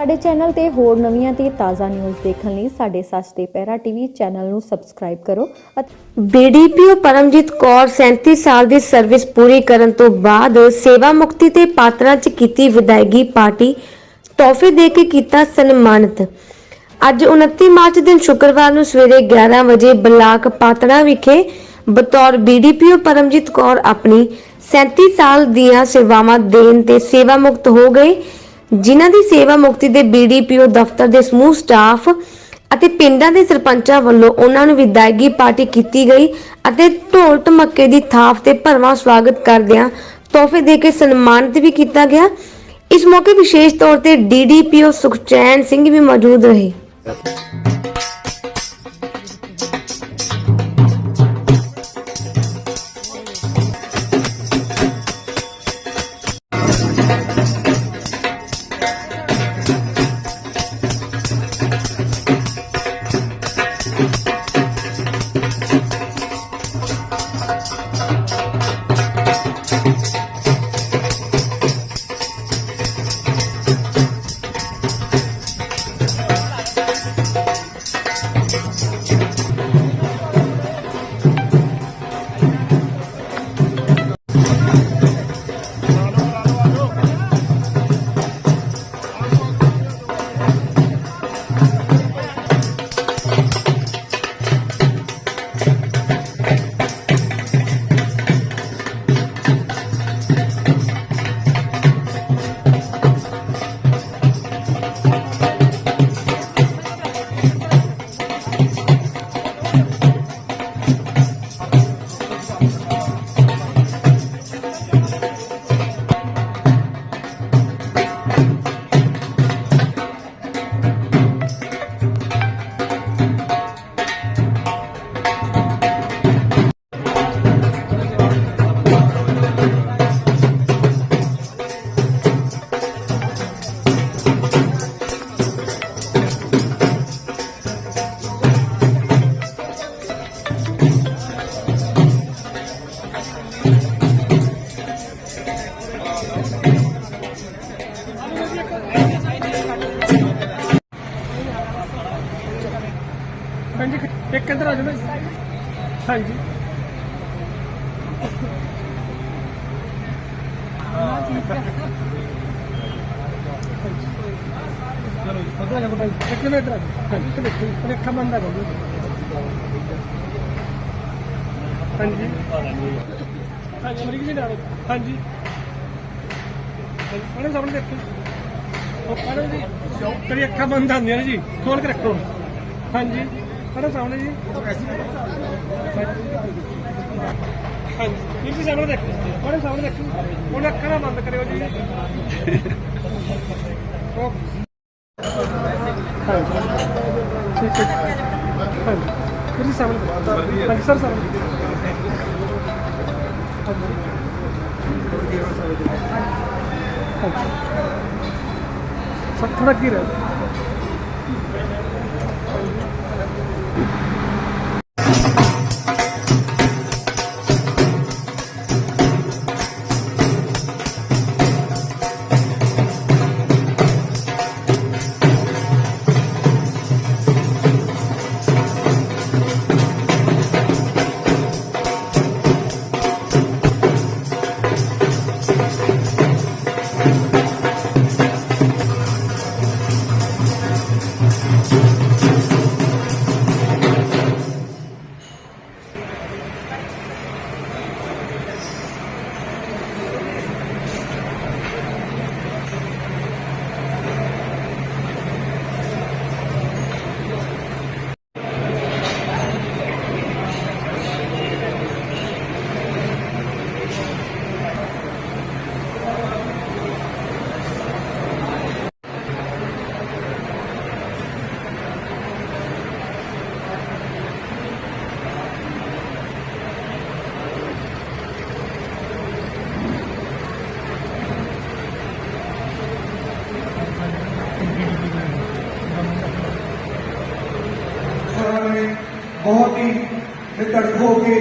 ਸਾਡੇ ਚੈਨਲ ਤੇ ਹੋਰ ਨਵੀਆਂ ਤੇ ਤਾਜ਼ਾ ਨਿਊਜ਼ ਦੇਖਣ ਲਈ ਸਾਡੇ ਸੱਚ ਤੇ ਪਹਿਰਾ ਟੀਵੀ ਚੈਨਲ ਨੂੰ ਸਬਸਕ੍ਰਾਈਬ ਕਰੋ ਬੀਡੀਪੀਓ ਪਰਮਜੀਤ ਕੌਰ 37 ਸਾਲ ਦੀ ਸਰਵਿਸ ਪੂਰੀ ਕਰਨ ਤੋਂ ਬਾਅਦ ਸੇਵਾ ਮੁਕਤੀ ਤੇ ਪਾਤਰਾਂ 'ਚ ਕੀਤੀ ਵਿਦਾਇਗੀ ਪਾਰਟੀ, ਤੋਹਫੇ ਦੇ ਕੇ ਕੀਤਾ ਸਨਮਾਨਿਤ। ਅੱਜ 29 ਮਾਰਚ ਦਿਨ ਸ਼ੁੱਕਰਵਾਰ ਨੂੰ ਸਵੇਰੇ 11 ਵਜੇ ਬਲਾਕ ਪਾਤੜਾ ਵਿਖੇ ਬਤੌਰ ਬੀਡੀਪੀਓ ਪਰਮਜੀਤ ਕੌਰ ਆਪਣੀ 37 ਸਾਲ ਦੀਆਂ ਸੇਵਾਵਾਂ ਦੇਣ ਤੇ ਸੇਵਾ ਮੁਕਤ ਹੋ ਗਏ। ਜਿਨ੍ਹਾਂ ਦੀ ਸੇਵਾ ਮੁਕਤੀ ਦੇ ਬੀਡੀਪੀਓ, ਦਫ਼ਤਰ ਦੇ ਸਮੂਹ, ਸਟਾਫ ਅਤੇ ਪਿੰਡਾਂ ਦੇ ਸਰਪੰਚਾਂ ਵੱਲੋਂ ਉਹਨਾਂ ਨੂੰ ਵਿਦਾਇਗੀ ਪਾਰਟੀ ਕੀਤੀ ਗਈ ਅਤੇ ਢੋਲ ਢਮੱਕੇ ਦੀ ਥਾਪ ਤੇ ਭਰਵਾਂ ਸਵਾਗਤ ਕਰਦਿਆਂ ਤੋਹਫੇ ਦੇ ਕੇ ਸਨਮਾਨਿਤ ਵੀ ਕੀਤਾ ਗਿਆ। ਇਸ ਮੌਕੇ ਵਿਸ਼ੇਸ਼ ਤੌਰ ਤੇ ਡੀਡੀਪੀਓ ਸੁਖਚੈਨ ਸਿੰਘ ਵੀ ਮੌਜੂਦ ਰਹੇ। ਚਲੋ ਪਤਾ ਇੱਕ ਮਿੰਟ ਹਾਂਜੀ ਬੰਦ ਜੀ ਨਾਲ ਉਹਨੇ ਸਾਹਮਣੇ ਦੇਖੋ ਉਹ ਪੜੋ ਜੀ ਤੇਰੀ ਅੱਖਾਂ ਬੰਦ ਆਉਂਦੀਆਂ ਨੇ ਜੀ ਖੋਲ ਕੇ ਰੱਖੋ ਹਾਂਜੀ ਪੜੋ ਸਾਹਮਣੇ ਜੀ ਹਾਂਜੀ। ਇਹ ਵੀ ਸਾਹਮਣੇ ਦੇਖੋ। ਪੜੋ ਸਾਹਮਣੇ ਦੇਖੋ। ਉਹਨੇ ਅੱਖਾਂ ਨਾ ਬੰਦ ਕਰਿਓ ਜੀ। ਉਹ ਹਾਂਜੀ। ਠੀਕ ਹੈ ਹਾਂਜੀ ਤੁਸੀਂ ਸਾਹਮਣੇ। ਦੇਖੋ। ਹਾਂਜੀ। ਸਰ ਸਾਹਮਣੇ ਸਰ ਥੋੜਾ ਕੀ ਰਹਿ ਉਹਨਾਂ ਨੇ ਬਹੁਤ ਹੀ ਨਿਡਰ ਹੋ ਕੇ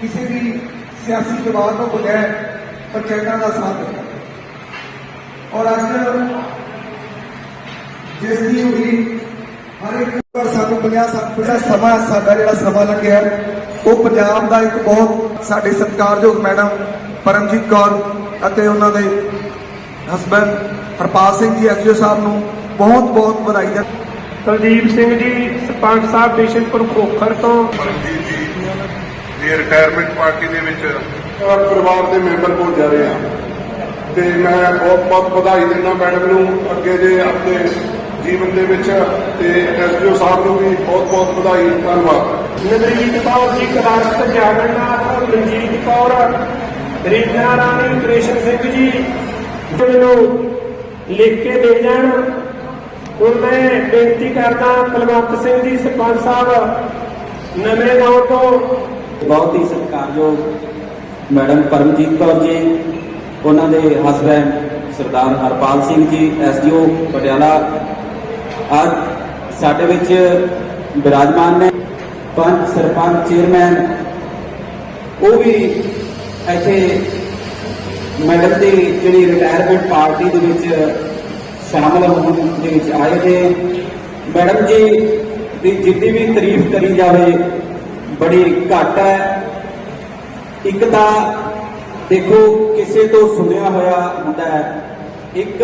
ਕਿਸੇ ਵੀ ਸਿਆਸੀ ਜਵਾਬ ਤੋਂ ਬਗੈਰ ਪੰਚਾਇਤਾਂ ਦਾ ਸਾਥ ਦਿੱਤਾ। ਔਰ ਅੱਜ ਜਿਸ ਦੀ ਉਡੀਕ ਹਰ ਇੱਕ ਪਰ ਸਾਨੂੰ 50 ਸੱਤ ਸਮਾਂ ਸਾਡਾ ਜਿਹੜਾ ਸਮਾਂ ਲੱਗਿਆ ਉਹ ਪੰਜਾਬ ਦਾ ਇੱਕ ਬਹੁਤ ਸਾਡੇ ਸਤਿਕਾਰਯੋਗ ਮੈਡਮ ਪਰਮਜੀਤ ਕੌਰ ਅਤੇ ਉਹਨਾਂ ਦੇ ਹਸਬੰਡ ਹਰਪਾਲ ਸਿੰਘ ਜੀ ਐਸਓ ਸਾਹਿਬ ਨੂੰ ਬਹੁਤ ਬਹੁਤ ਵਧਾਈ ਦਾ ਕੁਲਦੀਪ ਸਿੰਘ ਜੀ ਸਰਪੰਚ ਸਾਹਿਬ ਬਿਸ਼ਨਪੁਰ ਖੋਖਰ ਤੋਂ। ਜੀ ਦੀ ਰਿਟਾਇਰਮੈਂਟ ਪਾਰਟੀ ਦੇ ਵਿੱਚ ਔਰ ਪਰਿਵਾਰ ਦੇ ਮੈਂਬਰ ਕੋਲ ਜਾ ਰਹੇ। ਹਾਂ ਤੇ ਮੈਂ ਬਹੁਤ ਬਹੁਤ ਵਧਾਈ ਦਿੰਦਾ ਮੈਡਮ ਨੂੰ ਅੱਗੇ ਦੇ ਆਪਣੇ ਜੀਵਨ ਦੇ ਵਿੱਚ। ਤੇ ਐਸਡੀਓ ਸਾਹਿਬ ਨੂੰ ਵੀ ਬਹੁਤ ਬਹੁਤ ਵਧਾਈ ਧੰਨਵਾਦ। ਨਵਰੀਤ ਕੌਰ ਜੀ ਕਲਾਰਤ ਜਾਗਰਨਾਥ ਰਣਜੀਤ ਕੌਰ ਰੀਨਾ ਰਾਣੀ ਕ੍ਰਿਸ਼ਨ ਸਿੰਘ ਜੀ ਜੋ ਮੈਨੂੰ ਲਿਖ ਕੇ ਦੇ ਜਾਣ। ਹੁਣ ਮੈਂ ਬੇਨਤੀ ਕਰਦਾ ਕੁਲਵੰਤ ਸਿੰਘ ਜੀ, ਸਰਪੰਚ ਸਾਹਿਬ, ਨਵੇਂ ਗਾਉਂ ਤੋਂ। ਬਹੁਤ ਹੀ ਸਤਿਕਾਰਯੋਗ ਮੈਡਮ ਪਰਮਜੀਤ ਕੌਰ ਜੀ, ਉਹਨਾਂ ਦੇ ਹਸਬੈਂਡ ਸਰਦਾਰ ਹਰਪਾਲ ਸਿੰਘ ਜੀ ਐਸਡੀਓ ਪਟਿਆਲਾ। ਅੱਜ ਸਾਡੇ ਵਿੱਚ ਬਿਰਾਜਮਾਨ ਨੇ ਪੰਚ ਸਰਪੰਚ ਚੇਅਰਮੈਨ ਉਹ ਵੀ ਇੱਥੇ ਮੈਡਮ ਦੀ ਜਿਹੜੀ ਰਿਟਾਇਰਮੈਂਟ ਪਾਰਟੀ ਦੇ ਵਿੱਚ ਸ਼ਾਮਲ ਹੋਣ ਦੇ ਵਿੱਚ ਆਏ ਨੇ ਮੈਡਮ ਜੀ, ਦੀ ਜਿੰਨੀ ਵੀ ਤਾਰੀਫ ਕਰੀ ਜਾਵੇ, ਬੜੀ ਘੱਟ ਹੈ। ਇੱਕ ਤਾਂ ਦੇਖੋ, ਕਿਸੇ ਤੋਂ ਸੁਣਿਆ ਹੋਇਆ ਹੁੰਦਾ ਹੈ, ਇੱਕ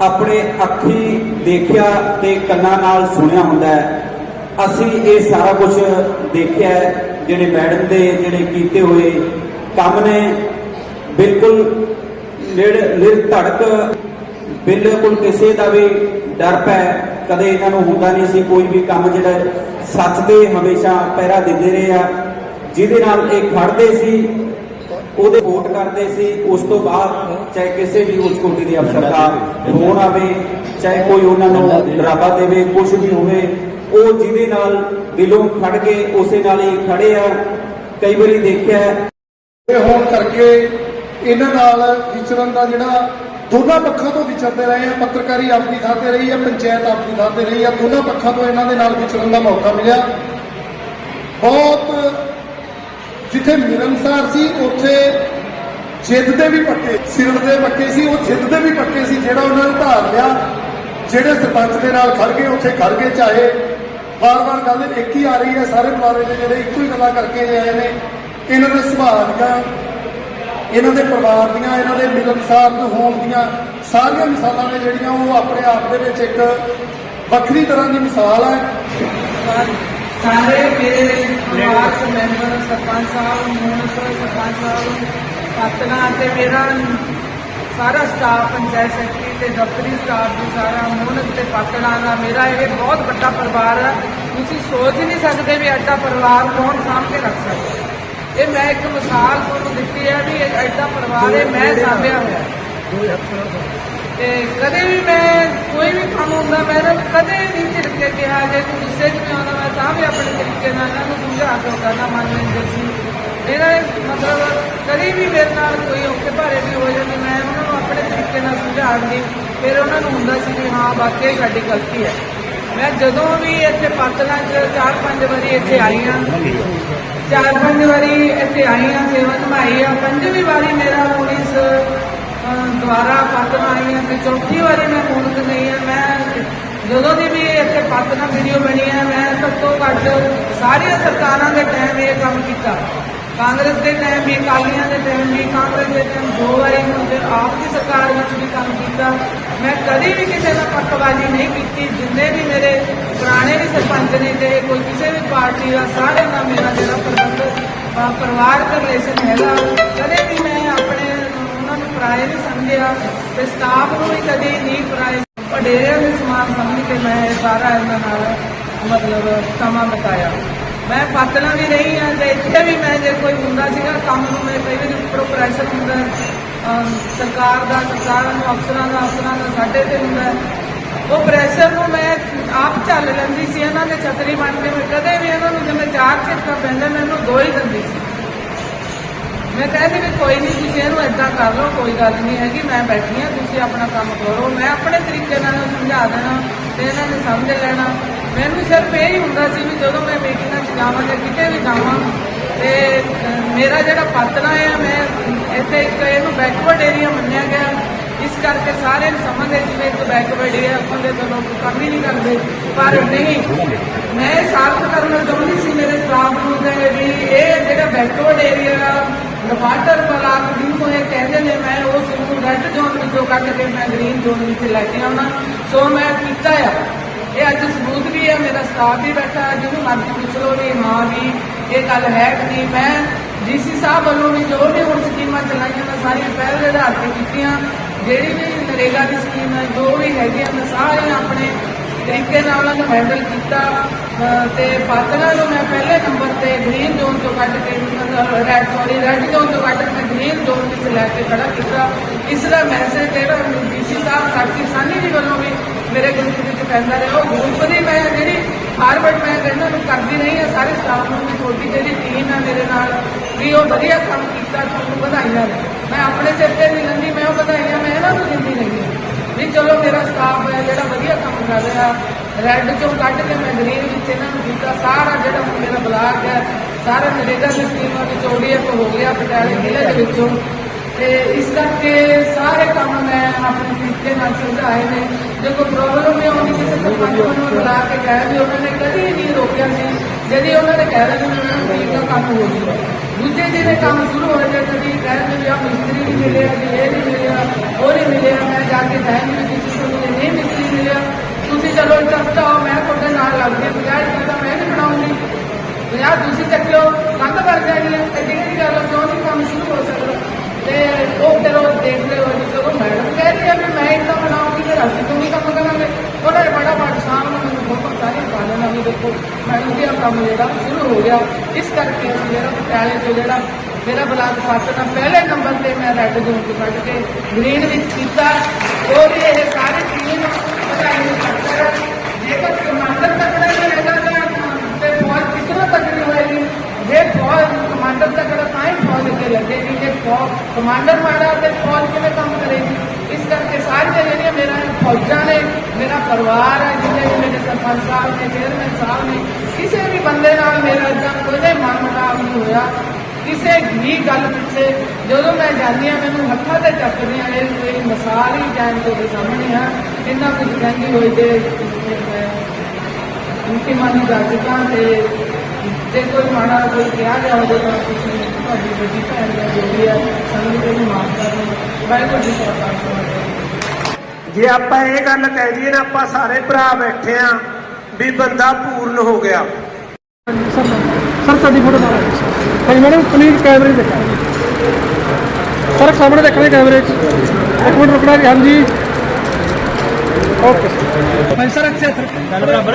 ਆਪਣੇ ਅੱਖੀ ਦੇਖਿਆ ਤੇ ਕੰਨਾਂ ਨਾਲ ਸੁਣਿਆ ਹੁੰਦਾ ਹੈ। ਅਸੀਂ ਇਹ ਸਾਰਾ ਕੁਝ ਦੇਖਿਆ ਜਿਹੜੇ ਮੈਡਮ ਦੇ, ਜਿਹੜੇ ਕੀਤੇ ਹੋਏ ਕੰਮ ਨੇ। ਬਿਲਕੁਲ ਨਿਰਧੜਕ ਬਿਲਕੁਲ ਕਿਸੇ ਦਾ ਵੀ ਡਰ ਪੈ, ਕਦੇ ਇਹਨਾਂ ਨੂੰ ਹੁੰਦਾ ਨਹੀਂ ਸੀ, ਕੋਈ ਵੀ ਕੰਮ ਜਿਹੜਾ ਸੱਚ ਦੇ ਹਮੇਸ਼ਾ ਪਹਿਰਾ ਦਿੰਦੇ ਰਹੇ ਆ। ਜਿਹਦੇ ਨਾਲ ਇਹ ਖੜਦੇ ਸੀ, ਉਹਦੇ ਵੋਟ ਕਰਦੇ ਸੀ, ਉਸ ਤੋਂ ਬਾਅਦ ਚਾਹੇ ਕਿਸੇ ਵੀ ਉੱਚ ਕੋਟੀ ਦੇ ਅਫਸਰ ਦਾ ਫੋਨ ਆਵੇ, ਚਾਹੇ ਕੋਈ ਉਹਨਾਂ ਨੂੰ ਡਰਾਵਾ ਦੇਵੇ ਕੁਝ ਵੀ ਹੋਵੇ, ਉਹ ਜਿਹਦੇ ਨਾਲ ਦਿਲੋਂ ਖੜ ਕੇ ਉਸੇ ਨਾਲ ਹੀ ਖੜੇ ਆ। ਕਈ ਵਾਰੀ ਦੇਖਿਆ, ਇਹ ਹੋਣ ਕਰਕੇ ਇਹਨਾਂ ਨਾਲ ਵਿਚਰਨ ਦਾ ਜਿਹੜਾ ਦੋਨਾਂ ਪੱਖਾਂ ਤੋਂ ਵਿਚਰਦੇ ਰਹੇ ਆ। ਪੱਤਰਕਾਰੀ ਆਪਣੀ ਥਾਂ ਤੇ ਰਹੀ ਆ, ਪੰਚਾਇਤ ਆਪਣੀ ਥਾਂ ਤੇ ਰਹੀ ਆ। ਦੋਨਾਂ ਪੱਖਾਂ ਤੋਂ ਇਹਨਾਂ ਦੇ ਨਾਲ ਵਿਚਰਨ ਦਾ ਮੌਕਾ ਮਿਲਿਆ। ਬਹੁਤ ਜਿੱਥੇ ਮਿਲਨਸਾਰ ਸੀ, ਉੱਥੇ ਜਿੱਦ ਦੇ ਵੀ ਪੱਕੇ, ਸਿਰੜ ਦੇ ਪੱਕੇ ਸੀ, ਉਹ ਜਿੱਦ ਦੇ ਵੀ ਪੱਕੇ ਸੀ ਜਿਹੜਾ ਉਹਨਾਂ ਨੇ ਧਾਰ ਲਿਆ। ਜਿਹੜੇ ਸਰਪੰਚ ਦੇ ਨਾਲ ਖੜ ਗਏ, ਉੱਥੇ ਖੜ ਗਏ ਚਾਹੇ। ਵਾਰ-ਵਾਰ ਗੱਲ ਇੱਕ ਹੀ ਆ ਰਹੀ ਹੈ, ਸਾਰੇ ਬੁਲਾਰੇ ਦੇ ਜਿਹੜੇ ਇੱਕੋ ਹੀ ਗੱਲਾਂ ਕਰਕੇ ਆਏ ਨੇ। ਇਹਨਾਂ ਦੇ ਸੁਭਾਅ ਦੀਆਂ ਇਹਨਾਂ ਦੇ ਪਰਿਵਾਰ ਦੀਆਂ, ਇਹਨਾਂ ਦੇ ਮਿਲਨਸਾਰ ਹੋਣ ਦੀਆਂ ਸਾਰੀਆਂ ਮਿਸਾਲਾਂ ਨੇ ਜਿਹੜੀਆਂ ਉਹ ਆਪਣੇ ਆਪ ਦੇ ਵਿੱਚ ਇੱਕ ਵੱਖਰੀ ਤਰ੍ਹਾਂ ਦੀ ਮਿਸਾਲ ਹੈ। ਸਾਰੇ ਮੇਰੇ ਪਰਿਵਾਰ ਦੇ ਮੈਂਬਰ, ਸਰਪੰਚ ਸਾਹਿਬ ਮੋਹਨ ਸਰਪੰਚ ਸਾਹਿਬ ਪਤਨਾ ਤੇ ਮੇਰਾ ਸਾਰਾ ਸਟਾਫ ਪੰਚਾਇਤ ਸੈਕਟਰੀ ਤੇ ਦਫ਼ਤਰੀ ਸਟਾਫ ਵੀ ਸਾਰਾ ਮੋਹਨ ਤੇ ਪਤਨਾ ਦਾ ਮੇਰਾ ਇਹ ਬਹੁਤ ਵੱਡਾ ਪਰਿਵਾਰ ਹੈ। ਤੁਸੀਂ ਸੋਚ ਹੀ ਨਹੀਂ ਸਕਦੇ ਵੀ ਐਡਾ ਪਰਿਵਾਰ ਕੌਣ ਸਾਂਭ ਕੇ ਰੱਖ ਸਕਦਾ। ਇਹ ਮੈਂ ਇੱਕ ਮਿਸਾਲ ਤੁਹਾਨੂੰ ਦਿੱਤੀ ਹੈ ਵੀ ਐਡਾ ਪਰਿਵਾਰ ਹੈ ਮੈਂ ਸਾਂਭਿਆ ਹੋਇਆ ਤੇ ਕਦੇ ਵੀ ਮੈਂ ਕੋਈ ਵੀ ਕੰਮ ਹੁੰਦਾ ਮੈਂ ਨਾ ਕਦੇ ਨਹੀਂ ਝਿੜਕ ਕੇ ਕਿਹਾ ਜੇ ਕੋਈ ਗੁੱਸੇ 'ਚ ਵੀ ਆਉਂਦਾ ਮੈਂ ਤਾਂ ਵੀ ਆਪਣੇ ਤਰੀਕੇ ਨਾਲ ਇਹਨਾਂ ਨੂੰ ਸਮਝਾ ਕੇ ਕਰਨਾ ਮੰਨ ਲੈਂਦੇ ਸੀ। ਇਹਦਾ ਇਹ ਮਤਲਬ ਕਦੇ ਵੀ ਮੇਰੇ ਨਾਲ ਕੋਈ ਔਖੇ ਭਾਰੇ ਵੀ ਹੋ ਜਾਂਦੇ ਮੈਂ ਉਹਨਾਂ ਨੂੰ ਆਪਣੇ ਤਰੀਕੇ ਨਾਲ ਸਮਝਾਉਂਦੀ ਫਿਰ ਉਹਨਾਂ ਨੂੰ ਹੁੰਦਾ ਸੀ ਕਿ ਹਾਂ ਵਾਕਈ ਸਾਡੀ ਗਲਤੀ ਹੈ। ਮੈਂ ਜਦੋਂ ਵੀ ਇੱਥੇ ਪਾਤਲਾਂ 'ਚ ਚਾਰ ਪੰਜ ਵਾਰੀ ਇੱਥੇ ਆਈ ਹਾਂ ਚਾਰ ਪੰਜ ਵਾਰੀ ਇੱਥੇ ਆਈ ਹਾਂ, ਸੇਵਾ ਨਿਭਾਈ ਆ। ਪੰਜਵੀਂ ਵਾਰੀ ਮੇਰਾ ਪੁਲਿਸ ਦੁਆਰਾ ਪਾਤਨਾ ਆਈ ਆ ਤੇ ਚੌਥੀ ਵਾਰੀ ਮੈਂ ਮੁਲਕ ਗਈ ਆ। ਮੈਂ ਜਦੋਂ ਦੀ ਵੀ ਇੱਥੇ ਪਾਤਨਾ ਵੀਡੀਓ ਬਣੀ ਹੈ ਮੈਂ ਸਭ ਤੋਂ ਘੱਟ ਸਾਰੀਆਂ ਸਰਕਾਰਾਂ ਦੇ ਟਾਈਮ ਇਹ ਕੰਮ ਕੀਤਾ। ਕਾਂਗਰਸ ਦੇ ਟਾਈਮ ਵੀ, ਅਕਾਲੀਆਂ ਦੇ ਟਾਈਮ ਵੀ, ਕਾਂਗਰਸ ਦੇ ਟਾਈਮ ਦੋ ਵਾਰੀ ਮੁझे ਆਪ ਦੀ ਸਰਕਾਰ ਵਿੱਚ ਵੀ ਕੰਮ ਕੀਤਾ। ਮੈਂ ਕਦੀ ਵੀ ਕਿਸੇ ਨਾਲ ਪੱਕਬਾਜ਼ੀ ਨਹੀਂ ਕੀਤੀ। ਜਿੰਨੇ ਵੀ ਮੇਰੇ ਸਰਪੰਚ ਨੇ ਤੇ ਕੋਈ ਕਿਸੇ ਵੀ ਪਾਰਟੀ ਦਾ ਸਾਰਿਆਂ ਦਾ ਮੇਰਾ ਜਿਹੜਾ ਪ੍ਰਬੰਧ ਅ, ਪਰਿਵਾਰਕ ਰਿਲੇਸ਼ਨ ਹੈਗਾ ਕਦੇ ਵੀ ਮੈਂ ਆਪਣੇ ਉਹਨਾਂ ਨੂੰ ਪਰਾਏ ਨਹੀਂ ਸਮਝਿਆ ਤੇ ਸਟਾਫ ਨੂੰ ਵੀ ਕਦੇ ਨਹੀਂ ਪਰਾਏ ਵਡੇਰਿਆਂ ਦੇ ਸਮਾਨ ਸਮਝ ਕੇ ਮੈਂ ਸਾਰਾ ਇਹਨਾਂ ਨਾਲ ਮਤਲਬ ਸਮਾਂ ਬਤਾਇਆ। ਮੈਂ ਪਾਤਲਾ ਵੀ ਰਹੀ ਹਾਂ ਤੇ ਇੱਥੇ ਵੀ ਮੈਂ ਜੇ ਕੋਈ ਹੁੰਦਾ ਸੀਗਾ ਕੰਮ ਨੂੰ ਮੈਂ ਕਈ ਵਾਰੀ ਉੱਪਰੋਂ ਪ੍ਰੈਸ਼ਰ ਹੁੰਦਾ ਸਰਕਾਰ ਦਾ ਸਰਕਾਰਾਂ ਨੂੰ ਅਫਸਰਾਂ ਦਾ ਅਫਸਰਾਂ ਦਾ ਸਾਡੇ ਤੇ ਹੁੰਦਾ। ਉਹ ਪ੍ਰੈਸ਼ਰ ਨੂੰ ਮੈਂ ਆਪ ਝੱਲ ਲੈਂਦੀ ਸੀ, ਇਹਨਾਂ ਦੇ ਛਤਰੀ ਬਣ ਕੇ ਮੈਂ ਕਦੇ ਵੀ ਇਹਨਾਂ ਨੂੰ ਜਿਵੇਂ ਚਾਰ ਛਿੜਕਾ ਪੈਂਦਾ ਮੈਨੂੰ ਦੋ ਹੀ ਦਿੰਦੀ ਸੀ। ਮੈਂ ਕਹਿੰਦੀ ਵੀ ਕੋਈ ਨਹੀਂ ਤੁਸੀਂ ਇਹਨੂੰ ਇਦਾਂ ਕਰ ਲਓ, ਕੋਈ ਗੱਲ ਨਹੀਂ ਹੈਗੀ, ਮੈਂ ਬੈਠੀ ਹਾਂ, ਤੁਸੀਂ ਆਪਣਾ ਕੰਮ ਕਰੋ। ਮੈਂ ਆਪਣੇ ਤਰੀਕੇ ਨਾਲ ਸਮਝਾ ਦੇਣਾ ਤੇ ਇਹਨਾਂ ਨੇ ਸਮਝ ਲੈਣਾ। ਮੈਨੂੰ ਸਿਰਫ ਇਹ ਹੀ ਹੁੰਦਾ ਸੀ ਵੀ ਜਦੋਂ ਮੈਂ ਮੀਟਿੰਗਾਂ 'ਚ ਜਾਵਾਂ ਜਾਂ ਕਿਤੇ ਵੀ ਜਾਵਾਂ ਤੇ ਮੇਰਾ ਜਿਹੜਾ ਪਾਤਨਾ ਹੈ ਮੈਂ ਇੱਥੇ ਇੱਕ ਇਹਨੂੰ ਬੈਕਵਰਡ ਏਰੀਆ ਮੰਨਿਆ ਗਿਆ। ਇਸ ਕਰਕੇ ਸਾਰੇ ਸਮਝਦੇ ਜਿਵੇਂ ਇੱਕ ਬੈਕਵਰਡ ਹੈ ਆਪਾਂ ਦੇ ਤਾਂ ਲੋਕ ਕੰਮ ਹੀ ਨਹੀਂ ਕਰਦੇ। ਪਰ ਨਹੀਂ, ਮੈਂ ਇਹ ਸਾਬਤ ਕਰਨਾ ਚਾਹੁੰਦੀ ਸੀ ਮੇਰੇ ਸਟਾਫ ਨੂੰ ਕਿ ਵੀ ਇਹ ਜਿਹੜਾ ਬੈਕਵਰਡ ਏਰੀਆ ਲਫਾਟਰ ਬਲਾਕ ਜਿਹਨੂੰ ਇਹ ਕਹਿੰਦੇ ਨੇ, ਮੈਂ ਉਸ ਨੂੰ ਰੈੱਡ ਜ਼ੋਨ ਵਿੱਚੋਂ ਕੱਢ ਕੇ ਮੈਂ ਗ੍ਰੀਨ ਜ਼ੋਨ ਵਿੱਚ ਲੈ ਕੇ ਆਉਣਾ। ਸੋ ਮੈਂ ਕੀਤਾ ਆ। ਇਹ ਅੱਜ ਸਬੂਤ ਵੀ ਹੈ ਮੇਰਾ ਸਟਾਫ ਵੀ ਬੈਠਾ ਜਿਹਨੂੰ ਮਰਜ਼ੀ ਪੁੱਛ ਲਓ ਵੀ ਹਾਂ ਵੀ ਇਹ ਗੱਲ ਹੈ ਕਿ ਨਹੀਂ। ਮੈਂ ਡੀਸੀ ਸਾਹਿਬ ਵੱਲੋਂ ਵੀ ਜੋ ਵੀ ਹੁਣ ਸਕੀਮਾਂ ਚਲਾਈਆਂ ਮੈਂ ਸਾਰੀਆਂ ਪਹਿਲ ਦੇ ਆਧਾਰ ਤੇ ਕੀਤੀਆਂ। ਜਿਹੜੀ ਵੀ ਨਰੇਗਾ ਦੀ ਸਕੀਮ ਹੈ, ਜੋ ਵੀ ਹੈਗੀਆਂ ਮੈਂ ਸਾਰੀਆਂ ਆਪਣੇ ਤਰੀਕੇ ਨਾਲ ਉਹਨਾਂ ਨੂੰ ਹੈਂਡਲ ਕੀਤਾ। ਅਹ ਤੇ ਪਾਤਰਾਂ ਨੂੰ ਮੈਂ ਪਹਿਲੇ ਨੰਬਰ ਤੇ ਗ੍ਰੀਨ ਜ਼ੋਨ ਤੋਂ ਕੱਢ ਕੇ ਰੈਡ ਸੌਰੀ ਰੈਡ ਜ਼ੋਨ ਤੋਂ ਕੱਢ ਕੇ ਮੈਂ ਗ੍ਰੀਨ ਜ਼ੋਨ ਵਿੱਚ ਲੈ ਕੇ ਖੜਾ ਕੀਤਾ। ਇਸ ਦਾ ਮੈਸੇਜ ਜਿਹੜਾ ਡੀਸੀ ਸਾਹਿਬ, ਸਾਡੀ ਸਾਨੀ ਜੀ ਵੱਲੋਂ ਵੀ ਮੇਰੇ ਗਰੁੱਪ ਵਿੱਚ ਪੈਂਦਾ ਰਿਹਾ। ਉਹ ਗਰੁੱਪ ਦੀ ਮੈਂ ਜਿਹੜੀ ਫਾਰਵਰਡ ਮੈਂ ਕਹਿੰਦਾ ਨੂੰ ਕਰਦੀ ਨਹੀਂ ਹੈ ਸਾਰੇ ਸਟਾਫ ਨੂੰ ਵੀ ਤੁਹਾਡੀ ਜਿਹੜੀ ਟੀਮ ਹੈ ਮੇਰੇ ਨਾਲ, ਵੀ ਉਹ ਵਧੀਆ ਕੰਮ ਕੀਤਾ, ਤੁਹਾਨੂੰ ਵਧਾਈਆਂ ਨੇ। ਮੈਂ ਆਪਣੇ ਸਿਰ ਤੇ ਨਹੀਂ ਲੈਂਦੀ ਮੈਂ ਉਹ ਵਧਾਈਆਂ ਮੈਂ ਇਹਨਾਂ ਨੂੰ ਦਿੰਦੀ ਨਹੀਂ ਵੀ ਚਲੋ ਮੇਰਾ ਸਟਾਫ ਹੈ, ਜਿਹੜਾ ਵਧੀਆ ਕੰਮ ਕਰ ਰਿਹਾ ਰੈੱਡ ਚੋਂ ਕੱਢ ਕੇ ਮੈਂ ਗ੍ਰੀਨ ਵਿੱਚ ਇਹਨਾਂ ਨੂੰ ਕੀਤਾ, ਸਾਰਾ ਜਿਹੜਾ ਮੇਰਾ ਬਲਾਕ ਹੈ, ਸਾਰਾ ਨਰੇਗਾ ਦੀ ਸਕੀਮਾਂ ਵਿੱਚ ODF ਹੋ ਗਿਆ, ਪਟਿਆਲੇ ਜ਼ਿਲ੍ਹੇ ਦੇ ਵਿੱਚੋਂ। ਤੇ ਇਸ ਕਰਕੇ ਸਾਰੇ ਕੰਮ ਮੈਂ ਆਪਣੇ ਤਰੀਕੇ ਨਾਲ ਸਮਝਾਏ ਨੇ। ਜੇ ਕੋਈ ਪ੍ਰੋਬਲਮ ਹੈ ਆਉਂਦੀ ਕਿਸੇ ਸਰਪੰਚ ਨੂੰ ਬੁਲਾ ਕੇ ਕਹਿ ਵੀ ਉਹਨਾਂ ਨੇ ਕਦੀ ਨਹੀਂ ਰੋਕਿਆ ਸੀ। ਜਿਹੜੀ ਉਹਨਾਂ ਨੇ ਕਹਿ ਰਹੇ ਨੇ ਉਹਨਾਂ ਨੂੰ ਠੀਕ ਕੰਮ ਹੋ ਜੂਗਾ। ਦੂਜੇ ਜਿਹੜੇ ਕੰਮ ਸ਼ੁਰੂ ਹੋ ਜਾਏ ਕਦੀ ਕਹਿੰਦੇ ਵੀ ਆ ਮਿਸਤਰੀ ਨਹੀਂ ਮਿਲਿਆ ਜੀ ਇਹ ਨਹੀਂ ਮਿਲਿਆ, ਉਹ ਨਹੀਂ ਮਿਲਿਆ, ਮੈਂ ਜਾ ਕੇ ਕਹਾਂਗੀ ਵੀ ਕਿਸੇ ਨੂੰ ਨਹੀਂ ਮਿਸਤਰੀ ਮਿਲਿਆ। ਤੁਸੀਂ ਚਲੋ ਇੱਥੇ ਆਓ ਮੈਂ ਤੁਹਾਡੇ ਨਾਲ ਲੱਗਦੀ ਹਾਂ 50 ਰੁਪਏ ਦਾ ਮੈਂ ਨਹੀਂ ਬਣਾਉਂਗੀ। ਪੰਜਾਹ ਤੁਸੀਂ ਚੱਕ ਲਓ ਕੰਧ ਕਰ ਜਾਣੀ ਹੈ। ਤੇ ਜਿਹੜੀ ਗੱਲ ਕਿਉਂ ਨਹੀਂ ਕੰਮ ਸ਼ੁਰੂ ਹੋ ਸਕਦਾ? ਤੇ ਉਹ ਫਿਰ ਉਹ ਦੇਖ ਲਿਓ ਜੀ ਜਦੋਂ ਮੈਡਮ ਕਹਿ ਰਹੀ ਹੈ ਵੀ ਮੈਂ ਇੱਦਾਂ ਬਣਾਉਂਗੀ ਤੇ ਅਸੀਂ ਤੋਂ ਵੀ ਕੰਮ ਕਰਾਂਗੇ, ਉਹਦਾ ਇਹ ਬੜਾ ਬੜਾ ਸ਼ਾਮ ਨੂੰ ਮੈਨੂੰ ਬਹੁਤ ਸਾਰੀ ਪਾਲਣਾ ਵੀ ਦੇਖੋ, ਮੈਡਮ ਜੀ, ਆਹ ਕੰਮ ਜਿਹੜਾ ਸ਼ੁਰੂ ਹੋ ਗਿਆ। ਇਸ ਕਰਕੇ ਅਸੀਂ ਜਿਹੜਾ ਪਟਿਆਲੇ ਤੋਂ ਜਿਹੜਾ ਮੇਰਾ ਬਲਾਕ ਫਾਸਲਾ ਪਹਿਲੇ ਨੰਬਰ ਤੇ ਮੈਂ ਰੈੱਡ ਜ਼ੋਨ ਤੋਂ ਕੱਢ ਕੇ ਗ੍ਰੀਨ ਵਿੱਚ ਕੀਤਾ। ਔਰ ਇਹ ਸਾਰੇ ਟੀਮ ਵਧਾਈ ਨੂੰ ਕਰਦਾ ਜੇਕਰ ਕਮਾਂਡਰ ਤਕੜਾ ਨਹੀਂ ਹੈਗਾ ਤਾਂ ਤੇ ਫੌਜ ਕਿਤਨਾ ਤਕੜੀ ਹੋਏਗੀ? ਜੇ ਫੌਜ ਕਮਾਂਡਰ ਤੱਕੜਾ ਤਾਂ ਹੀ ਫੌਜ ਅੱਗੇ ਲੱਗੇਗੀ ਜੇ ਫੌਜ ਕਮਾਂਡਰ ਮਾੜਾ ਤੇ ਫੌਜ ਕਿਵੇਂ ਕੰਮ ਕਰੇਗੀ ਇਸ ਕਰਕੇ ਸਾਰੀਆਂ ਜਿਹੜੀਆਂ ਮੇਰਾ ਫੌਜਾਂ ਨੇ ਮੇਰਾ ਪਰਿਵਾਰ ਹੈ ਜਿੰਨੇ ਵੀ ਮੇਰੇ ਸਰਪੰਚ ਸਾਹਿਬ ਨੇ ਚੇਅਰਮੈਨ ਸਾਹਿਬ ਨੇ ਕਿਸੇ ਵੀ ਬੰਦੇ ਨਾਲ ਮੇਰਾ ਇਦਾਂ ਕੋਈ ਮਨ ਮੁਟਾਵ ਨਹੀਂ ਹੋਇਆ ਕਿਸੇ ਵੀ ਗੱਲ ਪਿੱਛੇ ਜਦੋਂ ਮੈਂ ਜਾਂਦੀ ਹਾਂ ਮੈਨੂੰ ਹੱਥਾਂ ਤੇ ਚੱਕਦੀਆਂ ਇਹ ਕੋਈ ਮਿਸਾਲ ਹੀ ਜਾਣ ਤੁਹਾਡੇ ਸਾਹਮਣੇ ਆ। ਇੰਨਾ ਕੁਝ ਕਹਿੰਦੀ ਹੋਈ ਤੇ ਉਨਕੀ ਮਾਨੀ ਜਾਗਤਾਂ ਤੇ ਜੇ ਕੋਈ ਮਾੜਾ ਕੋਈ ਕਿਹਾ ਗਿਆ ਹੋਵੇ ਤਾਂ ਤੁਸੀਂ ਤੁਹਾਡੀ ਵੱਡੀ ਭੈਣ ਦਾ ਜੋ ਵੀ ਹੈ ਸਾਨੂੰ ਕੋਈ ਮਾਫ ਕਰ ਦਿਓ। ਵਾਹਿਗੁਰੂ ਜੀ ਕਾ ਖਾਲਸਾ ਜੇ ਆਪਾਂ ਇਹ ਗੱਲ ਕਹਿ ਦਈਏ ਨਾ ਆਪਾਂ ਸਾਰੇ ਭਰਾ ਬੈਠੇ ਆ ਵੀ ਬੰਦਾ ਪੂਰਨ ਹੋ ਗਿਆ। ਸਰ ਤੁਹਾਡੀ ਫੋਟੋ ਨਾਲ ਹਾਂਜੀ ਮੈਡਮ ਪਲੀਜ਼ ਕੈਮਰੇ ਦੇਖੋ। ਸਰ ਸਾਹਮਣੇ ਦੇਖਣੇ ਕੈਮਰੇ 'ਚ ਇੱਕ ਮਿੰਟ ਰੁਕਣਾ ਜੀ ਹਾਂਜੀ। ਓਕੇ। ਸਰ ਹਾਂਜੀ ਸਰ ਅੱਛਾ ਸਰ ਗੱਲ ਬਰਾਬਰ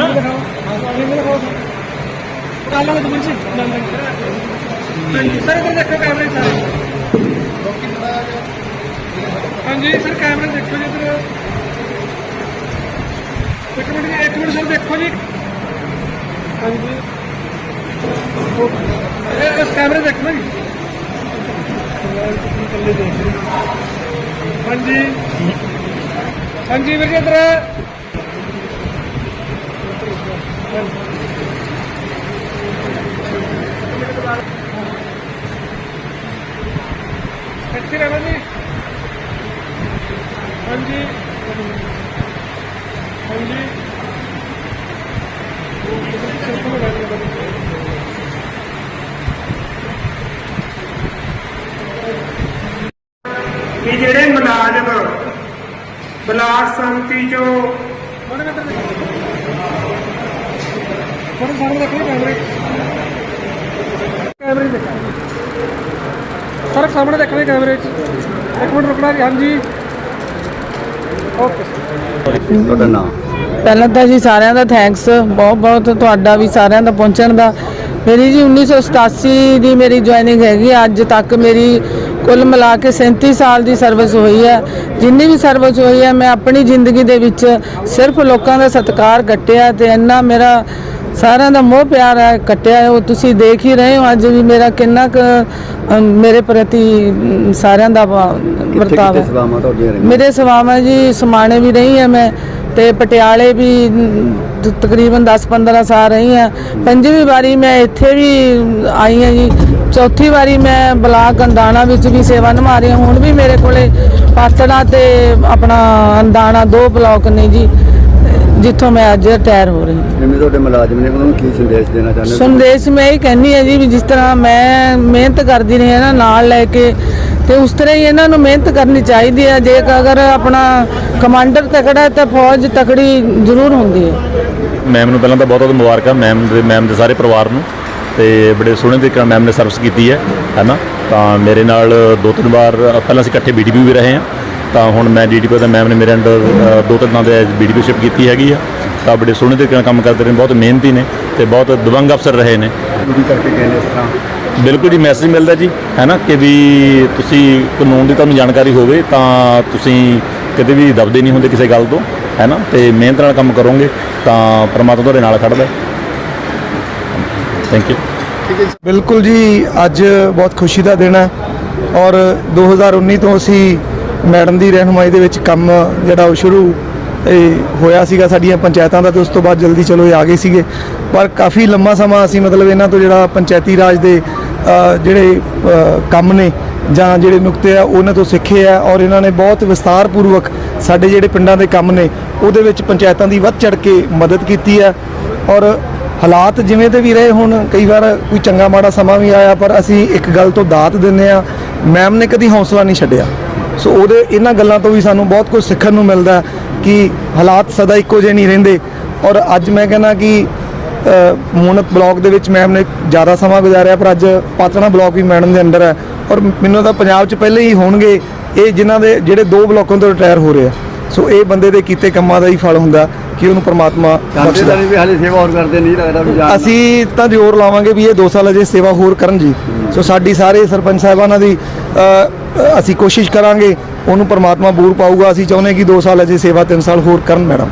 ਗੱਲ ਨਾਲ ਹਾਂਜੀ, ਸਰ, ਇੱਧਰ ਦੇਖੋ ਕੈਮਰੇ ਸਾਰੇ। ਹਾਂਜੀ, ਸਰ, ਕੈਮਰੇ ਦੇਖੋ ਜੀ ਇੱਧਰ। ਇੱਕ ਮਿੰਟ ਜੀ, ਇੱਕ ਮਿੰਟ ਸਰ, ਦੇਖੋ ਜੀ। ਹਾਂਜੀ। ਇਹ ਇਸ ਕੈਮਰੇ ਦੇਖੋ ਜੀ। ਹਾਂਜੀ। ਹਾਂਜੀ, ਵੀਰ ਜੀ, ਇੱਧਰ। ਇੱਥੇ ਰਹਿਣਾ ਜੀ? ਹਾਂਜੀ। ਹਾਂਜੀ। ਵੀ ਜਿਹੜੇ ਮੁਲਾਜ਼ਮ ਬਲਾਕ ਸੰਮਤੀ ਚੋਂ ਫੋਟੋ ਸਾਹਮਣੇ ਦੇਖੋ ਕੈਮਰੇ। ਕੈਮਰੇ 'ਚ ਦੇਖੋ। ਸਾਹਮਣੇ ਦੇਖਣੇ ਕੈਮਰੇ 'ਚ। ਇੱਕ ਮਿੰਟ ਰੁਕਣਾ ਜੀ ਹਾਂਜੀ। ਓਕੇ। ਸਰ ਤੁਹਾਡਾ ਨਾਮ? ਪਹਿਲਾਂ ਤਾਂ ਜੀ ਸਾਰਿਆਂ ਦਾ ਥੈਂਕਸ ਬਹੁਤ ਬਹੁਤ ਤੁਹਾਡਾ ਵੀ ਸਾਰਿਆਂ ਦਾ ਪਹੁੰਚਣ ਦਾ। ਮੇਰੀ ਜੀ 1987 ਦੀ ਮੇਰੀ ਜੁਆਇਨਿੰਗ ਹੈਗੀ। ਅੱਜ ਤੱਕ ਮੇਰੀ ਕੁੱਲ ਮਿਲਾ ਕੇ 37 ਸਾਲ ਦੀ ਸਰਵਿਸ ਹੋਈ ਹੈ ਜਿੰਨੀ ਵੀ ਸਰਵਿਸ ਹੋਈ ਹੈ ਮੈਂ ਆਪਣੀ ਜ਼ਿੰਦਗੀ ਦੇ ਵਿੱਚ ਸਿਰਫ ਲੋਕਾਂ ਦਾ ਸਤਿਕਾਰ ਕੱਟਿਆ ਤੇ ਇੰਨਾ ਮੇਰਾ ਸਾਰਿਆਂ ਦਾ ਮੋਹ ਪਿਆਰ ਹੈ ਕੱਟਿਆ ਹੈ। ਉਹ ਤੁਸੀਂ ਦੇਖ ਹੀ ਰਹੇ ਹੋ ਅੱਜ ਵੀ ਮੇਰਾ ਕਿੰਨਾ ਕੁ ਮੇਰੇ ਪ੍ਰਤੀ ਸਾਰਿਆਂ ਦਾ ਵਰਤਾਵ ਹੈ। ਮੇਰੇ ਸੇਵਾਵਾਂ ਜੀ ਸਮਾਣੇ ਵੀ ਰਹੀ ਹਾਂ ਮੈਂ ਤੇ ਪਟਿਆਲੇ ਵੀ ਤਕਰੀਬਨ 10-15 ਸਾਲ ਰਹੀ ਆ ਪੰਜਵੀਂ ਵਾਰੀ ਮੈਂ ਇੱਥੇ ਵੀ ਆਈ ਆ ਜੀ। ਚੌਥੀ ਵਾਰੀ ਮੈਂ ਬਲਾਕ ਅੰਦਾਣਾ ਵਿੱਚ ਵੀ ਸੇਵਾ ਨਿਭਾ ਰਹੀ ਹਾਂ। ਹੁਣ ਵੀ ਮੇਰੇ ਕੋਲੇ ਪਾਤੜਾ ਤੇ ਆਪਣਾ ਅੰਦਾਣਾ ਦੋ ਬਲਾਕ ਨੇ ਜੀ। ਜਿੱਥੋਂ ਮੈਂ ਅੱਜ ਰਿਟਾਇਰ ਹੋ ਰਹੀ ਹਾਂ। ਜਿਵੇਂ ਤੁਹਾਡੇ ਮੁਲਾਜ਼ਮ ਨੇ ਉਹਨਾਂ ਨੂੰ ਕੀ ਸੰਦੇਸ਼ ਦੇਣਾ ਚਾਹੁੰਦੇ ਹੋ ਸੰਦੇਸ਼ ਮੈਂ ਇਹ ਕਹਿੰਦੀ ਹਾਂ ਜੀ ਵੀ ਜਿਸ ਤਰ੍ਹਾਂ ਮੈਂ ਮਿਹਨਤ ਕਰਦੀ ਰਹੀ ਹਾਂ ਨਾ ਨਾਲ ਲੈ ਕੇ ਤੇ ਉਸ ਤਰ੍ਹਾਂ ਹੀ ਇਹਨਾਂ ਨੂੰ ਮਿਹਨਤ ਕਰਨੀ ਚਾਹੀਦੀ ਹੈ। ਜੇ ਅਗਰ ਆਪਣਾ ਕਮਾਂਡਰ ਤਕੜਾ ਹੈ ਤਾਂ ਫੌਜ ਤਕੜੀ ਜ਼ਰੂਰ ਹੁੰਦੀ ਹੈ। ਮੈਮ ਨੂੰ ਪਹਿਲਾਂ ਤਾਂ ਬਹੁਤ ਬਹੁਤ ਮੁਬਾਰਕਾਂ ਮੈਮ ਦੇ ਮੈਮ ਦੇ ਸਾਰੇ ਪਰਿਵਾਰ ਨੂੰ ਤੇ ਬੜੇ ਸੋਹਣੇ ਤਰੀਕੇ ਨਾਲ ਮੈਮ ਨੇ ਸਰਵਿਸ ਕੀਤੀ ਹੈ ਹੈਨਾ ਤਾਂ ਮੇਰੇ ਨਾਲ ਦੋ ਤਿੰਨ ਵਾਰ ਪਹਿਲਾਂ ਅਸੀਂ ਇਕੱਠੇ ਬੀਡੀਪੀ ਵੀ ਰਹੇ ਹਾਂ ਤਾਂ ਹੁਣ ਮੈਂ ਡੀਡੀਪੀ ਦਾ ਮੈਮ ਨੇ ਮੇਰੇ ਅੰਡਰ ਦੋ ਤਿੰਨ ਨਾਲ ਦੇ ਬੀਡੀਪੀਸ਼ਿਪ ਕੀਤੀ ਹੈਗੀ ਆ। ਤਾਂ ਬੜੇ ਸੋਹਣੇ ਤਰੀਕੇ ਨਾਲ ਕੰਮ ਕਰਦੇ ਰਹੇ ਬਹੁਤ ਮਿਹਨਤੀ ਨੇ ਤੇ ਬਹੁਤ ਦਬੰਗ ਅਫਸਰ ਰਹੇ ਨੇ। ਡਿਊਟੀ ਕਰਕੇ ਨੇ ਇਸ ਤਰ੍ਹਾਂ? ਬਿਲਕੁਲ ਜੀ ਮੈਸੇਜ ਮਿਲਦਾ ਜੀ ਹੈ ਨਾ ਕਿ ਵੀ ਤੁਸੀਂ ਕਾਨੂੰਨ ਦੀ ਤੁਹਾਨੂੰ ਜਾਣਕਾਰੀ ਹੋਵੇ ਤਾਂ ਤੁਸੀਂ ਕਦੇ ਵੀ ਦਬਦੇ ਨਹੀਂ ਹੁੰਦੇ ਕਿਸੇ ਗੱਲ ਤੋਂ ਹੈ ਨਾ ਤੇ ਮਿਹਨਤ ਨਾਲ ਕੰਮ ਕਰੋਗੇ ਤਾਂ ਪਰਮਾਤਮਾ ਤੁਹਾਡੇ ਨਾਲ ਖੜਦਾ। ਥੈਂਕ ਯੂ ਬਿਲਕੁਲ ਜੀ ਅੱਜ ਬਹੁਤ ਖੁਸ਼ੀ ਦਾ ਦਿਨ ਹੈ ਔਰ 2019 ਤੋਂ ਅਸੀਂ ਮੈਡਮ ਦੀ ਰਹਿਨੁਮਾਈ ਦੇ ਵਿੱਚ ਕੰਮ ਜਿਹੜਾ ਉਹ ਸ਼ੁਰੂ ਇਹ ਹੋਇਆ ਸੀਗਾ ਸਾਡੀਆਂ ਪੰਚਾਇਤਾਂ ਦਾ ਤੇ ਉਸ ਤੋਂ ਬਾਅਦ ਜਲਦੀ ਚਲੋ ਇਹ ਆ ਗਏ ਸੀਗੇ। ਪਰ ਕਾਫੀ ਲੰਮਾ ਸਮਾਂ ਅਸੀਂ ਮਤਲਬ ਇਹਨਾਂ ਤੋਂ ਜਿਹੜਾ ਪੰਚਾਇਤੀ ਰਾਜ ਦੇ ਜਿਹੜੇ ਕੰਮ ਨੇ ਜਾਂ ਜਿਹੜੇ ਨੁਕਤੇ ਆ, ਉਹਨਾਂ ਤੋਂ ਸਿੱਖੇ ਆ ਔਰ ਇਹਨਾਂ ਨੇ ਬਹੁਤ ਵਿਸਤਾਰਪੂਰਵਕ ਸਾਡੇ ਜਿਹੜੇ ਪਿੰਡਾਂ ਦੇ ਕੰਮ ਨੇ, ਉਹਦੇ ਵਿੱਚ ਪੰਚਾਇਤਾਂ ਦੀ ਵੱਧ ਚੜ ਕੇ ਮਦਦ ਕੀਤੀ ਹੈ ਔਰ ਹਾਲਾਤ ਜਿਵੇਂ ਦੇ ਵੀ ਰਹੇ ਹੁਣ, ਕਈ ਵਾਰ ਕੋਈ ਚੰਗਾ ਮਾੜਾ ਸਮਾਂ ਵੀ ਆਇਆ, ਪਰ ਅਸੀਂ ਇੱਕ ਗੱਲ ਤੋਂ ਦਾਤ ਦਿੰਨੇ ਆ, ਮੈਮ ਨੇ ਕਦੀ ਹੌਸਲਾ ਨਹੀਂ ਛੱਡਿਆ। ਸੋ ਉਹਦੇ ਇਹਨਾਂ ਗੱਲਾਂ ਤੋਂ ਵੀ ਸਾਨੂੰ ਬਹੁਤ ਕੁਝ ਸਿੱਖਣ ਨੂੰ ਮਿਲਦਾ ਕਿ ਹਾਲਾਤ ਸਦਾ ਇੱਕੋ ਜਿਹੇ ਨਹੀਂ ਰਹਿੰਦੇ। ਔਰ ਅੱਜ ਮੈਂ ਕਹਿੰਦਾ ਕਿ ਹੁਣ ਬਲਾਕ ਦੇ ਵਿੱਚ ਮੈਮ ਨੇ ਜ਼ਿਆਦਾ ਸਮਾਂ ਗੁਜ਼ਾਰਿਆ ਪਰ ਅੱਜ ਪਾਤਣਾ ਬਲਾਕ ਵੀ ਮੈਡਮ ਦੇ ਅੰਡਰ ਹੈ। ਔਰ ਮੈਨੂੰ ਤਾਂ ਪੰਜਾਬ 'ਚ ਪਹਿਲੇ ਹੀ ਹੋਣਗੇ ਇਹ ਜਿਨ੍ਹਾਂ ਦੇ ਜਿਹੜੇ ਦੋ ਬਲਾਕਾਂ ਤੋਂ ਰਿਟਾਇਰ ਹੋ ਰਹੇ ਆ। ਸੋ ਇਹ ਬੰਦੇ ਦੇ ਕੀਤੇ ਕੰਮਾਂ ਦਾ ਹੀ ਫਲ ਹੁੰਦਾ ਕਿ ਉਹਨੂੰ ਪ੍ਰਮਾਤਮਾ ਚਾਹੁੰਦੇ ਬਖਸ਼ਦਾ। ਤਾਂ ਨਹੀਂ ਵੀ ਹਾਲੇ ਸੇਵਾ ਹੋਰ ਕਰਦੇ ਨਹੀਂ ਲੱਗਦਾ ਵੀ ਜਾਣ ਅਸੀਂ ਤਾਂ ਜ਼ੋਰ ਲਾਵਾਂਗੇ ਵੀ ਇਹ 2 ਸਾਲ ਅਜੇ ਸੇਵਾ ਹੋਰ ਕਰਨ ਜੀ। ਸੋ ਸਾਡੀ ਸਾਰੇ ਸਰਪੰਚ ਸਾਹਿਬਾਨਾਂ ਦੀ ਅਸੀਂ ਕੋਸ਼ਿਸ਼ ਕਰਾਂਗੇ, ਉਹਨੂੰ ਪਰਮਾਤਮਾ ਬੂਰ ਪਾਊਗਾ, ਅਸੀਂ ਚਾਹੁੰਦੇ ਕਿ 2 ਸਾਲ ਅਜੇ ਸੇਵਾ 3 ਸਾਲ ਹੋਰ ਕਰਨ, ਮੈਡਮ।